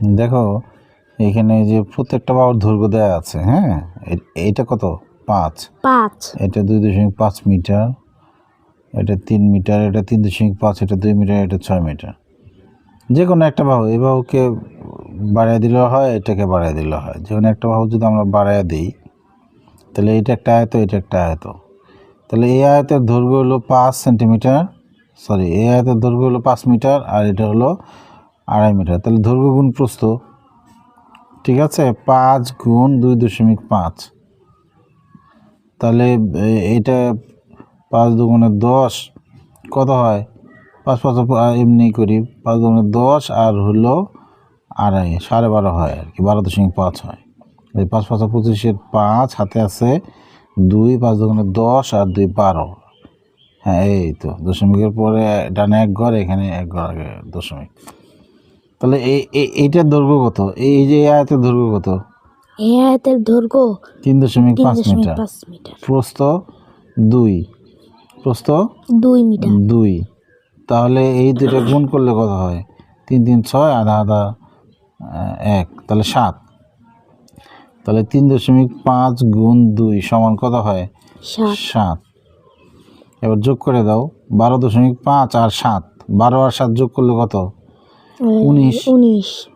দেখো এখানে যে প্রত্যেকটা বাহুর দৈর্ঘ্য দেওয়া আছে হ্যাঁ? এ- এইটা কত? পাঁচ। পাঁচ। এটা দুই দশমিক পাঁচ মিটার এটা তিন মিটার এটা তিন দশমিক পাঁচ এটা দুই মিটার এটা ছয় মিটার। যে কোনো একটা বাহু এই বাহুকে বাড়ায় দিলেও হয় এটাকে বাড়ায় দিলে হয়। যে কোনো একটা বাহু যদি আমরা বাড়ায় দিই তাহলে এটা একটা আয়ত এটা একটা আয়ত। তাহলে এই আয়তের দৈর্ঘ্য হলো পাঁচ সেন্টিমিটার সরি এই আয়তের দৈর্ঘ্য হলো পাঁচ মিটার আর এটা হলো আড়াই মিটার। তাহলে দৈর্ঘ্য গুণ প্রস্থ, ঠিক আছে? পাঁচ গুণ দুই দশমিক পাঁচ। তাহলে এটা পাঁচ দুগুণে দশ, কত হয়? পাঁচ পাঁচ এমনি করি, পাঁচ দুগুণে দশ আর হলো আড়াই, সাড়ে বারো হয় আর কি, বারো দশমিক পাঁচ হয়। এই পাঁচ পাঁচ পঁচিশের পাঁচ হাতে আছে দুই, পাঁচ দুগুণে দশ আর দুই বারো। হ্যাঁ এই তো, দশমিকের পরে ডানে এক ঘর, এখানে এক ঘর আগে দশমিক। তাহলে এই এই- এইটার দৈর্ঘ্য কত? এই যে আয়তের দৈর্ঘ্য কত? এই আয়তের দৈর্ঘ্য তিন দশমিক পাঁচ মিটার। প্রস্থ দুই। প্রস্থ দুই মিটার। দুই। তাহলে এই দুটো গুণ করলে কত হয়? তিন তিন ছয় আধা আধা এক। তাহলে সাত। তাহলে তিন দশমিক পাঁচ গুণ দুই সমান কত হয়? সাত। এবার যোগ করে দাও। বারো দশমিক পাঁচ আর সাত। বারো আর সাত যোগ করলে কত? উনিশ। উনিশ।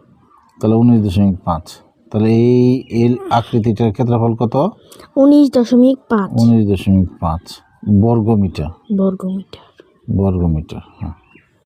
তাহলে উনিশ দশমিক পাঁচ। তাহলে এই এল আকৃতিটার ক্ষেত্রফল কত? উনিশ দশমিক পাঁচ। উনিশ দশমিক পাঁচ। বর্গ মিটার বর্গ মিটার বর্গ হ্যাঁ।